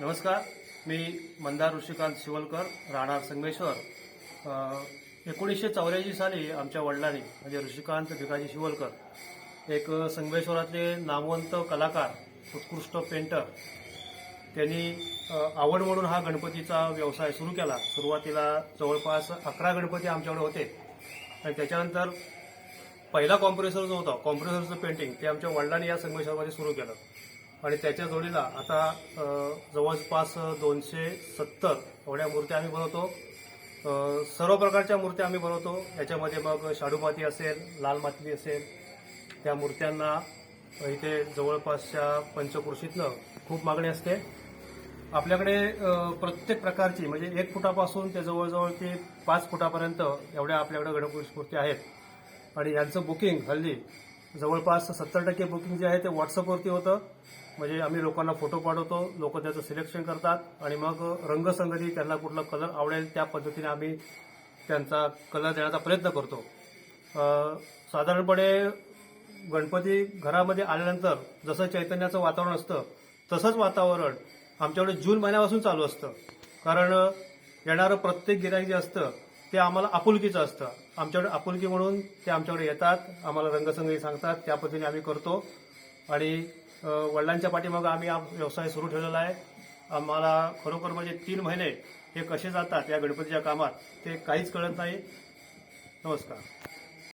नमस्कार मी मंदार ऋषिकांत शिवलकर राहणार संगमेश्वर. एकोणीसशे चौऱ्याऐंशी साली आमच्या वडिलांनी म्हणजे ऋषिकांत भिकाजी शिवलकर एक संगमेश्वरातले नामवंत कलाकार उत्कृष्ट पेंटर त्यांनी आवड म्हणून हा गणपतीचा व्यवसाय सुरू केला. सुरुवातीला जवळपास अकरा गणपती आमच्याकडे होते. आणि त्याच्यानंतर पहिला कॉम्प्रेसर जो होता. कॉम्प्रेसरचं पेंटिंग ते आमच्या वडिलांनी या संगमेश्वरमध्ये सुरू केलं. आणि त्याच्या जोडीला आता जवळपास दोनशे सत्तर एवढ्या मूर्त्या आम्ही बनवतो. सर्व प्रकारच्या मूर्त्या आम्ही बनवतो. याच्यामध्ये मग शाडूमाती असेल लाल माती असेल त्या मूर्त्यांना इथे जवळपासच्या पंचकृषीतनं खूप मागणी असते. आपल्याकडे प्रत्येक प्रकारची म्हणजे एक फुटापासून ते जवळजवळ ते पाच फुटापर्यंत एवढ्या आपल्याकडे गणपती मूर्ती आहेत. आणि यांचं बुकिंग हल्ली जवळपास सत्तर टक्के बुकिंग जे आहे ते व्हॉट्सअपवरती होतं. म्हणजे आम्ही लोकांना फोटो पाठवतो लोक त्याचं सिलेक्शन करतात आणि मग रंगसंगती त्यांना कुठला कलर आवडेल त्या पद्धतीने आम्ही त्यांचा कलर देण्याचा प्रयत्न करतो. साधारणपणे गणपती घरामध्ये आल्यानंतर जसं चैतन्याचं वातावरण असतं तसंच वातावरण आमच्याकडे जून महिन्यापासून चालू असतं. कारण येणारं प्रत्येक गिराईक जे असतं ते आम्हाला आपुलकीचं असतं. आमच्याकडे आपुलकी म्हणून ते आमच्याकडे येतात आम्हाला रंगसंगही सांगतात त्या पद्धतीने आम्ही करतो. आणि वडिलांच्या पाठीमागं आम्ही हा व्यवसाय सुरू ठेवलेला आहे. आम्हाला खरोखर म्हणजे तीन महिने हे कसे जातात या गणपतीच्या कामात ते काहीच कळत नाही. नमस्कार.